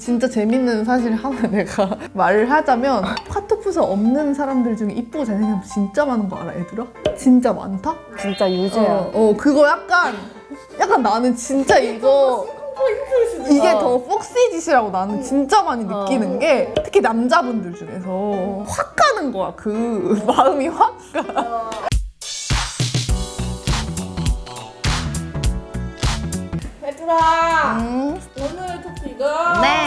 진짜 재밌는 사실 하나 내가 말을 하자면 카토프사 없는 사람들 중에 이쁘고 잘생긴 사람 진짜 많은 거 알아 얘들아? 진짜 많다? 진짜 유재야. 어, 어 그거 약간 약간 나는 진짜 이거 이게 어. 더 폭시 짓이라고 나는 진짜 많이 느끼는 게 특히 남자분들 중에서 확 가는 거야 그 마음이 확 가. 얘들아 음. 오늘의 토픽은 네.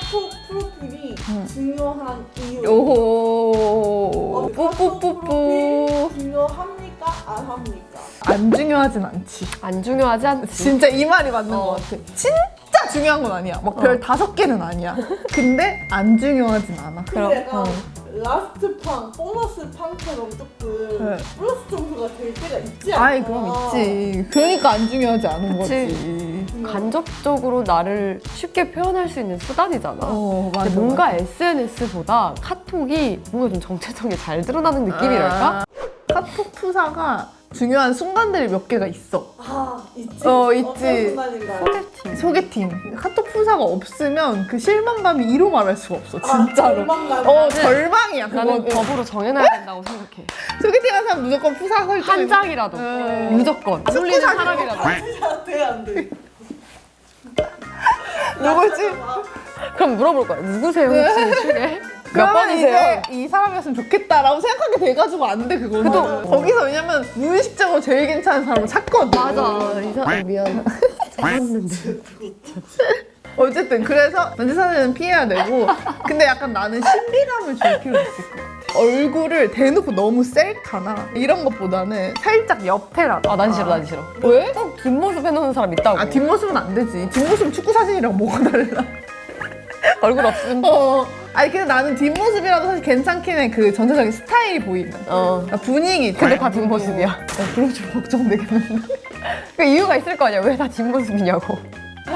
카톡 프로필이 중요한 이유 오호 어, 카톡 뿌뿌뿌뿌 프로필 중요합니까? 안 합니까? 안 중요하진 않지. 안 중요하지 않지. 진짜 이 말이 맞는 어. 것 같아. 진짜 중요한 건 아니야. 막 별 다섯 개는 아니야. 근데 안 중요하진 않아. 근데 약간 어. 라스트 팡, 보너스 팡처럼 조금 네. 플러스 점수가 될 때가 있지 않나? 아이 그럼 있지. 그러니까 안 중요하지 않은 그치. 거지. 간접적으로 나를 쉽게 표현할 수 있는 수단이잖아. 어 맞아. 근데 뭔가 SNS보다 카톡이 뭔가 좀 정체성이 잘 드러나는 느낌이랄까? 아, 카톡 프사가 중요한 순간들이 몇 개가 있어. 아 있지? 어, 있지. 어떤 순간인가요? 소개팅. 소개팅. 카톡 프사가 없으면 그 실망감이 이로 말할 수가 없어. 진짜로. 아, 절망감. 어 절망이야. 나는 그거는. 법으로 정해놔야 된다고 생각해. 소개팅하는 사람 무조건 프사 설정. 한 장이라도. 음. 무조건. 사진. 사람이라도. 안돼 안돼 누구지? 그럼 물어볼 거야. 누구세요 혹시 중에? 몇 그러면 번이세요? 이제 이 사람이었으면 좋겠다라고 생각하게 돼가지고 안 돼 그거는 그래도- 거기서 왜냐면 무의식적으로 제일 괜찮은 사람을 찾거든 맞아. 이 사람 미안. 잡았는데. 어쨌든 그래서 면제사진은 피해야 되고 근데 약간 나는 신비감을 줄 필요 있을 것 같아 얼굴을 대놓고 너무 셀카나 이런 것보다는 살짝 옆에라도 아, 난 싫어, 난 싫어. 왜? 꼭 뒷모습 해놓는 사람 있다고. 아 뒷모습은 안 되지 뒷모습은 축구 사진이랑 뭐가 달라 얼굴 없음. 어 아니 근데 나는 뒷모습이라도 사실 괜찮긴 해 그 전체적인 스타일이 보이면 어. 그러니까 분위기 근데 다 뒷모습이야. 어, 그럼 좀 걱정되겠는데 그 이유가 있을 거 아니야. 왜 다 뒷모습이냐고.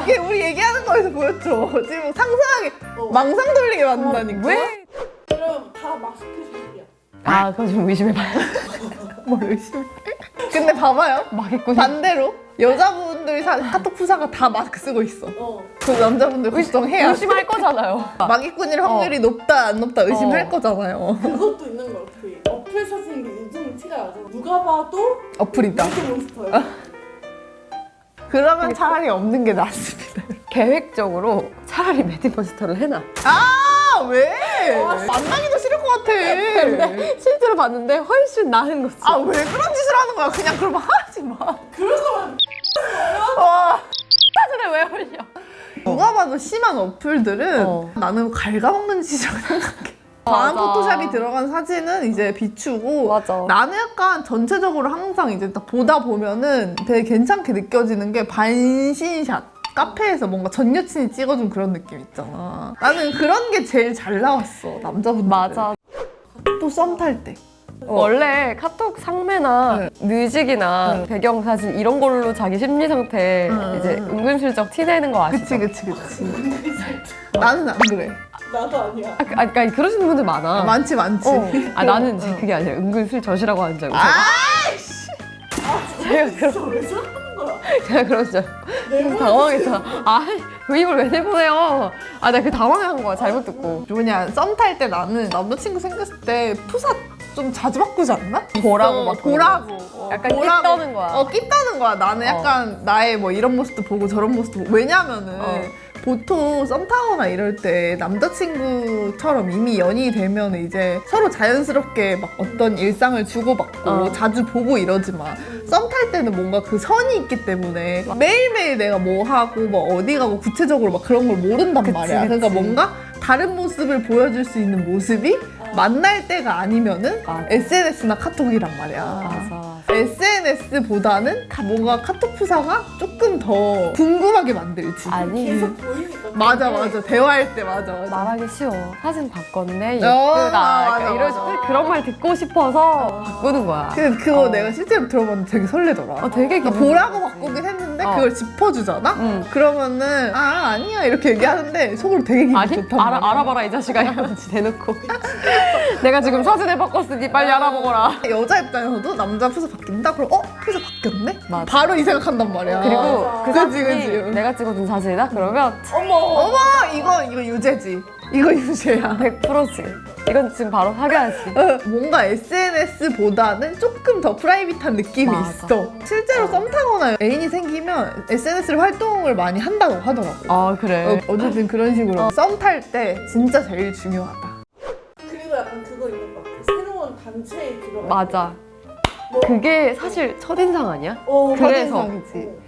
이게 우리 얘기하는 거에서 보였죠. 지금 상상하게 어. 망상 돌리게 만든다니까. 왜? 그럼 다 마스크색이야 아, 그거 좀 의심해봐요. 뭘 의심해? 근데 봐봐요. 마겠군요. 반대로 여자분 들이 사, 카톡 프사가 다 마스크 쓰고 있어. 어그 남자분들 걱정해야 돼. 의심할 거잖아요. 마기꾼일 확률이 높다 안 높다 의심할 어. 거잖아요. 그것도 있는 것 같아 어플 사진이 요즘 티가 나죠 누가 봐도 어플이다. 몬스터야 그러면 차라리 없는 게 낫습니다. 계획적으로 차라리 매디버스터를 해놔. 아 왜? 만나기도 싫을 것 같아. 근데 실제로 봤는데 훨씬 나은 거지. 아 왜 그런 짓을 하는 거야? 그냥 그러면 하지 마. 그럴 거면 봐도 심한 어플들은 어. 나는 갉아먹는 짓이라고 생각해. 과한 맞아. 포토샵이 들어간 사진은 이제 비추고 맞아. 나는 약간 전체적으로 항상 이제 딱 보다 보면은 되게 괜찮게 느껴지는 게 반신샷. 카페에서 뭔가 전 여친이 찍어준 그런 느낌 있잖아. 나는 그런 게 제일 잘 나왔어 남자분들. 맞아. 또 썸 탈 때. 원래 카톡 상매나 네. 뮤직이나 네. 배경 사진 이런 걸로 자기 심리 상태 음, 이제 음. 은근슬쩍 티내는 거 아시죠? 그치 그치 그치. 나는 안 그래. 나도 아니야 아, 그- 아, 그러니까 그러시는 분들 많아. 많지 많지. 어. 아 나는 이제 어. 그게 아니라 은근슬 젖이라고 하는 줄 알고 아, 제가 진짜 왜 저러는 거야 제가 그러죠. 내가 당황했잖아. 아, 그 입을 왜 내보내요? 아, 내가 그 당황한 거야. 잘못 듣고. 뭐냐 썸 탈 때 나는 남자친구 생겼을 때 푸사 좀 자주 바꾸지 않나? 보라고 어, 막 보라고 어, 약간 보라고. 끼 떠는 거야. 어 끼떠는 거야 나는 어. 약간 나의 뭐 이런 모습도 보고 저런 모습도 보고 왜냐면은 어. 보통 썸 타거나 이럴 때 남자친구처럼 이미 연이 되면 이제 서로 자연스럽게 막 어떤 일상을 주고받고 어. 자주 보고 이러지만 썸 탈 때는 뭔가 그 선이 있기 때문에 매일매일 내가 뭐 하고 뭐 어디 가고 구체적으로 막 그런 걸 모른단 그치, 말이야 그러니까 그치. 뭔가 다른 모습을 보여줄 수 있는 모습이 만날 때가 아니면은 맞아. SNS나 카톡이란 말이야. 맞아. SNS보다는 뭔가 카톡 프사가 조금 더 궁금하게 만들지. 아니. 계속 보이니까 맞아 맞아 대화할 때 맞아 맞아. 말하기 쉬워. 사진 바꿨네. 어, 예쁘다. 맞아, 약간 이럴 맞아. 때 그런 말 듣고 싶어서 바꾸는 거야. 그 그거 어. 내가 실제로 들어봤는데 되게 설레더라. 어, 되게 그러니까 기분 보라고 좋지. 바꾸긴 했는데 어. 그걸 짚어주잖아? 음. 그러면은 아 아니야 이렇게 얘기하는데 속으로 되게 기분 아니 좋단 알아, 말이야 알아봐라 이 자식아 이러면서 대놓고 내가 지금 사진을 바꿨으니 빨리 알아보거라 여자 입장에서도 남자 푸사 바뀐다? 그럼 어? 푸사 바뀌었네? 맞아. 바로 이 생각한단 말이야 그리고. 그 그치, 사진이 그치. 내가 찍어준 사진이다? 그러면 어머. 어머 이거 이거 유죄지 이거 유죄야 100%지 이건 지금 바로 사귀어야지 어, 뭔가 SNS보다는 조금 더 프라이빗한 느낌이 맞아. 있어 실제로 썸 타거나 애인이 생기면 SNS를 활동을 많이 한다고 하더라고 아 그래 어, 어쨌든 그런 식으로 썸탈 때 진짜 제일 중요하다 그리고 약간 그거 있는 것 같아. 새로운 단체에 들어가. 맞아 뭐, 그게 사실 첫인상 아니야? 어, 그래서. 첫인상이지. 어,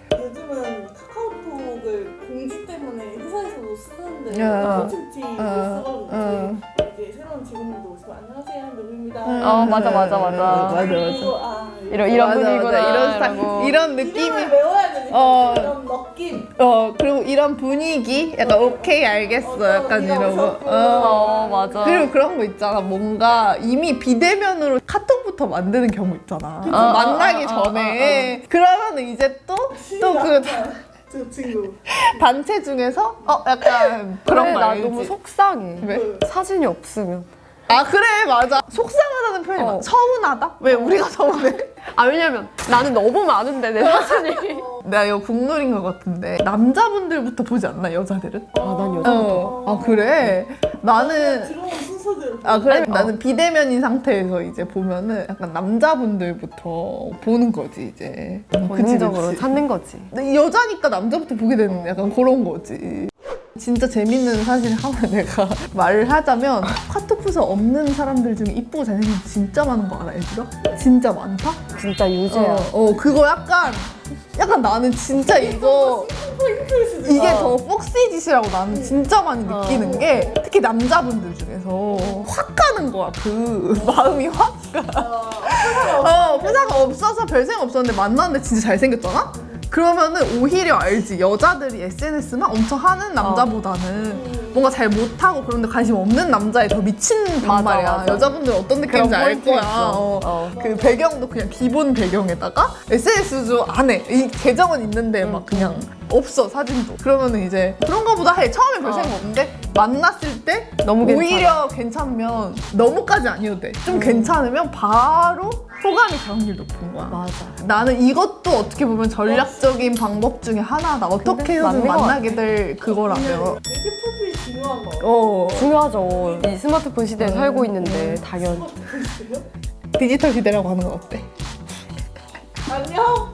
쓰는데 야. 콘텐츠로 어, 쓰거든요. 어. 이제 새로운 직원들도 오시면 안녕하세요, 누구입니다. 어, 맞아, 맞아, 맞아. 맞아 맞아 그리고 아, 이런 이런 맞아, 분이구나 맞아. 이런 스타일 이러고. 이런 느낌이 이름을 외워야 되니까 어. 이런 느낌. 어 그리고 이런 분위기 약간 오케이 알겠어 어, 약간 이런 무섭고. 어. 어 맞아 그리고 그런 거 있잖아 뭔가 이미 비대면으로 카톡부터 만드는 경우 있잖아 어, 만나기 어, 어, 전에 그러면 이제 또 또그 저 친구. 단체 중에서 어 약간 그런 그래, 거 나? 너무 속상해 왜? 그, 사진이 없으면 아 그래 맞아 속상하다는 표현이 어. 많아 서운하다? 왜 우리가 서운해? 아 왜냐면 나는 너무 많은데 내 사진이 내가 이거 국룰인 것 같은데 남자분들부터 보지 않나 여자들은? 아 난 여자 어. 아 그래? 나는 들어온 순서대로. 아 그래? 아니, 나는 비대면인 상태에서 이제 보면은 약간 남자분들부터 보는 거지 이제 어, 그치, 본능적으로 그치. 찾는 거지 근데 여자니까 남자부터 보게 되는 약간 그런 거지 진짜 재밌는 사실 하나 내가 말을 하자면 카톡 부서 없는 사람들 중에 이쁘고 잘생긴 분 진짜 많은 거 알아 얘들아? 진짜 많다? 진짜 유죄야 어, 어 그거 약간 약간 나는 진짜 이거 이게. 더 폭시 짓이라고 나는 진짜 많이 어. 느끼는 게 특히 남자분들 중에서 확 가는 거야 그 마음이 확 어, 어, 회사가 없어서 별 생각 없었는데 만났는데 진짜 잘생겼잖아? 그러면은 오히려 알지. 여자들이 SNS만 엄청 하는 남자보다는 음. 뭔가 잘 못하고 그런데 관심 없는 남자에 더 미친단 맞아, 말이야. 맞아. 여자분들 어떤 느낌인지 그런 알 포인트 거야. 있어. 어. 어. 그 배경도 그냥 기본 배경에다가 SNS도 안 해. 이 계정은 있는데 음. 막 그냥 없어 사진도. 그러면은 이제 그런가 보다 해. 처음엔 별 어. 생각 없는데 만났을 때 너무 괜찮아. 오히려 괜찮으면 너무까지 아니어도 돼. 좀 괜찮으면 바로 호감이 갈 확률 높은 거야. 맞아 나는 이것도 어떻게 보면 전략적인 방법 중에 하나다. 어떻게 해서든 맞는 것 만나게 될 그거라면. 되게 프로필 중요한 거. 어, 중요하죠 이 스마트폰 시대에 음. 살고 있는데 당연히 보이세요? 디지털 시대라고 하는 건 어때? 안녕.